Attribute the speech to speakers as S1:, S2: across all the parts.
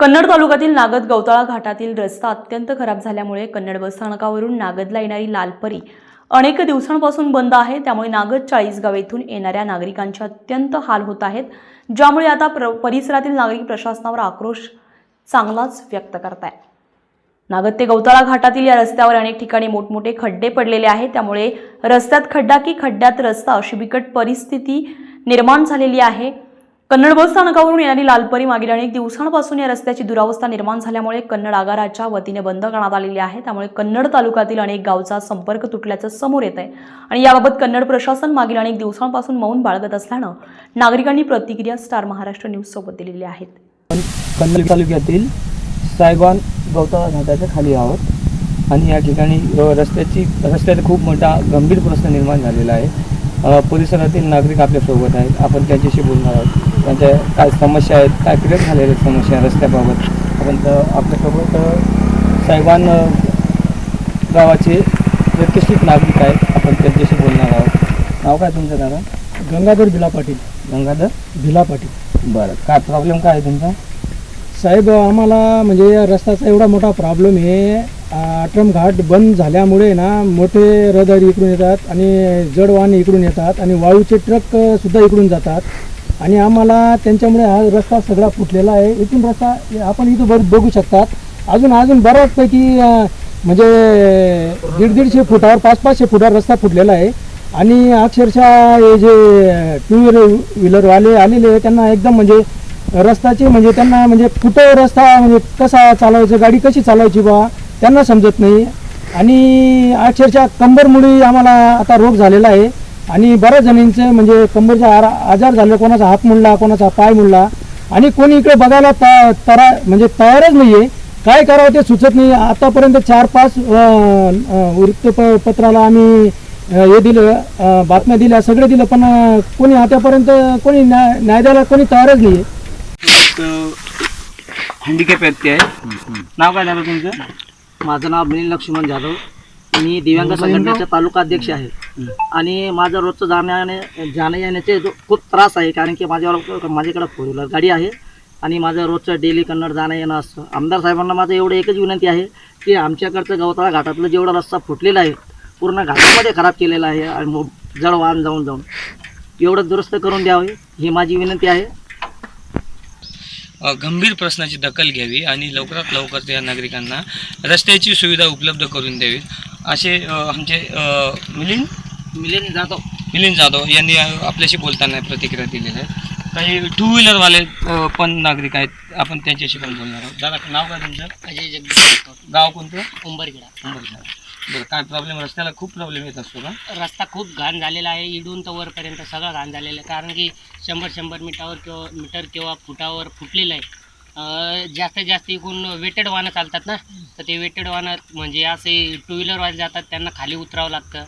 S1: कन्नड तालुक्यातील नागद गवताळा घाटातील रस्ता अत्यंत खराब झाल्यामुळे कन्नड बसस्थानकावरून नागदला येणारी लालपरी अनेक दिवसांपासून बंद आहे. त्यामुळे नागद चाळीसगाव येथून येणाऱ्या नागरिकांचे अत्यंत हाल होत आहेत. ज्यामुळे आता प्र परिसरातील नागरिक प्रशासनावर आक्रोश चांगलाच व्यक्त करत आहे नागद ते गवताळा घाटातील या रस्त्यावर अनेक ठिकाणी मोठमोठे खड्डे पडलेले आहेत. त्यामुळे रस्त्यात खड्डा की खड्ड्यात रस्ता अशी बिकट परिस्थिती निर्माण झालेली आहे. कन्नड बस स्थानकावरून येणारी लालपरी मागील अनेक दिवसांपासून या रस्त्याची दुरावस्था निर्माण झाल्यामुळे कन्नड आगाराच्या वतीने बंद करण्यात आलेली आहे. त्यामुळे कन्नड तालुक्यातील अनेक गावचा संपर्क तुटल्याचं समोर येत आहे आणि याबाबत कन्नड प्रशासन मागील अनेक दिवसांपासून मौन बाळगत असल्यानं नागरिकांनी प्रतिक्रिया स्टार महाराष्ट्र न्यूज सोबत दिलेली आहेत.
S2: कन्नड तालुक्यातील सायगॉन गवताळा घाटाच्या खाली आहोत. आणि या ठिकाणी रस्त्याची रस्त्यात खूप मोठा गंभीर प्रश्न निर्माण झालेला आहे. परिसरातील नागरिक आपल्यासोबत आहेत. आपण त्यांच्याशी बोलणार आहोत. त्यांच्या काय समस्या आहेत. काय क्रिएट झालेल्या आहेत समस्या रस्त्याबाबत? आपण त- आपल्यासोबत अ, गावाचे प्रतिष्ठित नागरिक आहेत. आपण त्यांच्याशी बोलणार आहोत. नाव काय तुमचं दादा?
S3: गंगाधर भिला पाटील.
S2: गंगाधर?
S3: भिला पाटील.
S2: बरं. काय प्रॉब्लेम काय आहे तुमचा?
S3: साहेब आम्हाला म्हणजे रस्त्याचा एवढा मोठा प्रॉब्लेम आहे. आश्रम घाट बंद झाल्यामुळे ना मोठे रहदारी इकडून येतात आणि जड वाहने इकडून येतात आणि वाळूचे ट्रक अ, सुद्धा इकडून जातात. आणि आम्हाला त्यांच्यामुळे हा रस्ता सगळा फुटलेला आहे. इथून रस्ता आपण इथं बर बघू शकतात. अजून अजून बऱ्याचपैकी म्हणजे दीड दीडशे फुटावर पाच पाचशे फुटावर रस्ता फुटलेला आहे. आणि अक्षरशः हे जे टू व्हीलर व्हीलरवाले आलेले आहे, त्यांना एकदम म्हणजे रस्त्याचे म्हणजे त्यांना म्हणजे कुठं रस्ता म्हणजे कसा चालवायचं गाडी कशी चालवायची बा त्यांना समजत नाही. आणि अक्षरशः कंबरमुळे आम्हाला आता रोग झालेला आहे. आणि बऱ्याच जणींचं म्हणजे कंबरचा आरा आजार झाले कोणाचा हात मुडला कोणाचा पाय मुडला. आणि कोणी इकडे बघायला त तरा म्हणजे तयारच नाही आहे काय करावं ते सुचत नाही. आतापर्यंत चार पाच वृत्तपत्राला आम्ही हे दिलं बातम्या दिल्या सगळं दिलं पण कोणी आतापर्यंत कोणी न्याय न्याय द्यायला कोणी तयारच नाही आहे
S2: हँडिकॅप व्यक्ती आहे. नाव काय झालं तुमचं?
S4: माझं नाव मिलिंद लक्ष्मण जाधव. मी दिव्यांग संघटनेचा तालुका अध्यक्ष आहे. आणि माझं रोजचं जाण्याने जाण्या येण्याचे जो खूप त्रास आहे कारण की माझ्यावर माझ्याकडे फोर व्हीलर गाडी आहे. आणि माझं रोजचं डेली कन्नड जाणं येणं असतं आमदार साहेबांना माझं एवढं एकच विनंती आहे की आमच्याकडचं गवताळा घाटातलं जेवढा रस्ता फुटलेला आहे पूर्ण घाटामध्ये खराब केलेला आहे आणि मो- जड वाहन जाऊन जाऊन एवढं दुरुस्त करून द्यावे ही माझी विनंती आहे.
S5: गंभीर प्रश्नाची दखल घ्यावी आणि लवकरात लवकर त्या नागरिकांना रस्त्याची सुविधा उपलब्ध करून द्यावी. असे आमचे मिलिंद?
S4: मिलिंद जाधव.
S5: मिलिंद जाधव यांनी आपल्याशी बोलताना प्रतिक्रिया दिलेली आहे. काही टू व्हीलरवाले पण नागरिक आहेत. आपण त्यांच्याशी पण बोलणार आहोत. दादा नाव काय तुमचं?
S4: अजय जगदीश.
S5: गाव कोणतं?
S4: उंबरखेडा.
S5: उंबरखेडा. बरं काय प्रॉब्लेम रस्त्याला खूप प्रॉब्लेम येत असतो का?
S6: रस्ता खूप घाण झालेला आहे. इडून तर वरपर्यंत सगळं घाण झालेलं आहे. कारण की शंभर शंभर मीटावर किंवा मीटर किंवा फुटावर फुटलेलं आहे. जास्तीत जास्त इकडून वेटेड वाहनं चालतात ना तर ते वेटेड वाहनं म्हणजे असे टू व्हीलरवाले जातात त्यांना खाली उतरावं लागतं.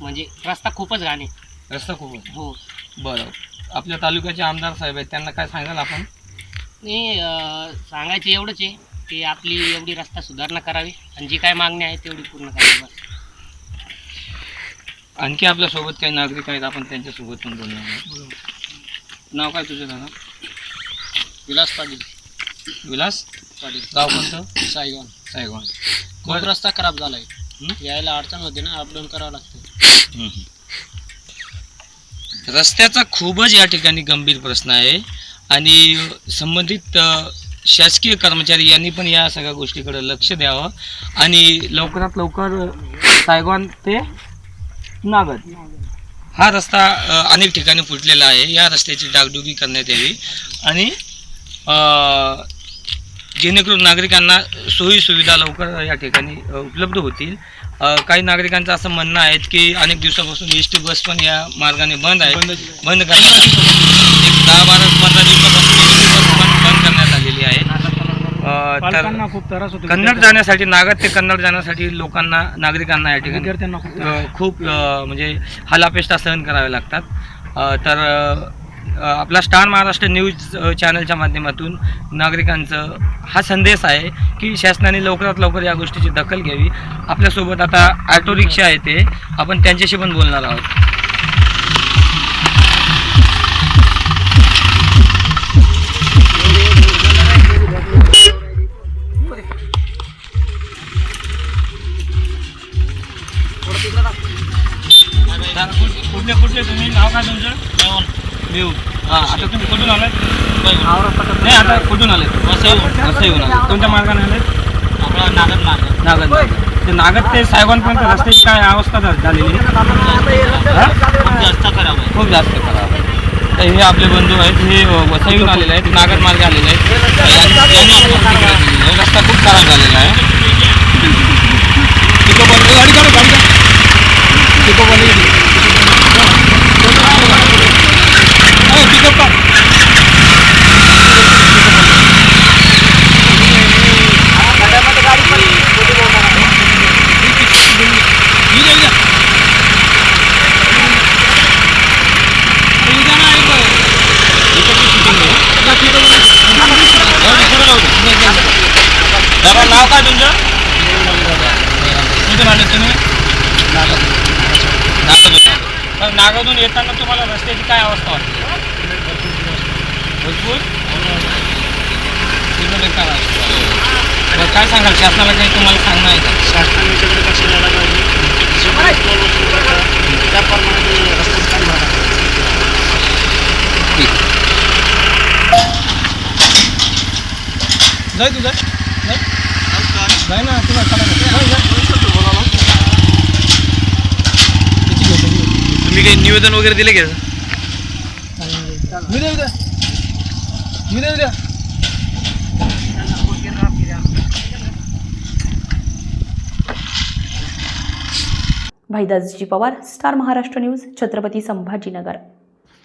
S6: म्हणजे रस्ता खूपच घाण आहे.
S5: रस्ता खूप
S6: हो.
S5: बरं. आपल्या तालुक्याचे आमदार साहेब आहेत त्यांना काय सांगाल आपण?
S6: अं, सांगायचं एवढंच आहे की आपली एवढी रस्ता सुधारणा करावी आणि जी काय मागणी आहे तेवढी पूर्ण करावी बस.
S5: आणखी आपल्यासोबत काही नागरिक आहेत आपण त्यांच्यासोबत पण बोलणार. नाव काय तुझं दादा?
S4: विलास पाटील.
S5: विलास
S4: पाटील
S5: गाव कोणतं?
S4: सायगॉन
S5: सायगॉन
S4: खूप रस्ता खराब झाला आहे? यायला अडचण होते ना अपडाऊन करावं लागतं.
S5: रस्त्याचा खूपच या ठिकाणी गंभीर प्रश्न आहे. आणि संबंधित अ, शासकीय कर्मचारी यांनी पण या सगळ्या गोष्टीकडे लक्ष द्यावं. आणि लवकरात लवकर सायगॉन ते नागद हा रस्ता अ, अनेक ठिकाणी फुटलेला आहे. या रस्त्याची डागडुगी करण्यात यावी. आणि अ, जेणेकरून नागरिकांना सोयी सुविधा लवकर या ठिकाणी उपलब्ध होतील. काही नागरिकांचं असं म्हणणं आहे की अनेक दिवसापासून एस टी बस पण या मार्गाने बंद आहे. बंद करण्यात एक दहा बारा पंधरा दिवसापासून एस टी बस पण बंद करण्यात आलेली आहे. तर
S3: खूप त्रास होतो.
S5: कन्नड जाण्यासाठी नागद ते कन्नड जाण्यासाठी लोकांना नागरिकांना या ठिकाणी
S3: खूप
S5: म्हणजे हालापेष्टा सहन करावे लागतात. तर आपला स्टार महाराष्ट्र न्यूज चॅनलच्या माध्यमातून नागरिकांचं हा संदेश आहे की शासनाने लवकरात लवकर या गोष्टीची दखल घ्यावी. आपल्यासोबत आता ऑटो रिक्षा आहे ते आपण त्यांच्याशी पण बोलणार आहोत. कुठून आले वसईहून वसईहून आले कोणत्या मार्गाने आले
S7: आपला नागद मार्ग.
S5: नागद मार्ग. ते नागद ते साहेबांपर्यंत रस्त्याची काय अवस्था झालेली
S7: जास्त खराब आहे.
S5: खूप जास्त खराब आहे. तर हे आपले बंधू आहेत हे वसईहून आलेले आहेत नागद मार्ग आलेले आहेत. रस्ता खूप खराब झालेला आहे. पिकअप वाले- गाडी काढा, गाडी. पिकअप वाले इथे. हो, पिकअप काढ. इथे, इथे. इथे ना, इथे. इथे ती shooting आहे. जा, तिथं बघ. जाऊ दे, सरळ जाऊ दे. दादा, नाव काय तुमचं कुठून आले तुम्ही? नागातून. तर नागातून येताना तुम्हाला रस्त्याची काय अवस्था वाटते? भरपूर. पूर्ण बेकार अवस्था. बरं काय सांगाल? शासनाला काही तुम्हाला सांगणं आहे का?
S8: शासनाने याच्याकडे लक्ष द्यायला पाहिजे जे काही टोल वसूल करतात, त्याप्रमाणे ते रस्त्याचं काम.
S5: जाय तू जाय. जाय. ना तुला. जाय, जाय. तुम्ही काही निवेदन वगैरे दिले का मी देऊ द्या मी देऊ द्या
S1: भाईदासजी पवार स्टार महाराष्ट्र न्यूज छत्रपती संभाजीनगर.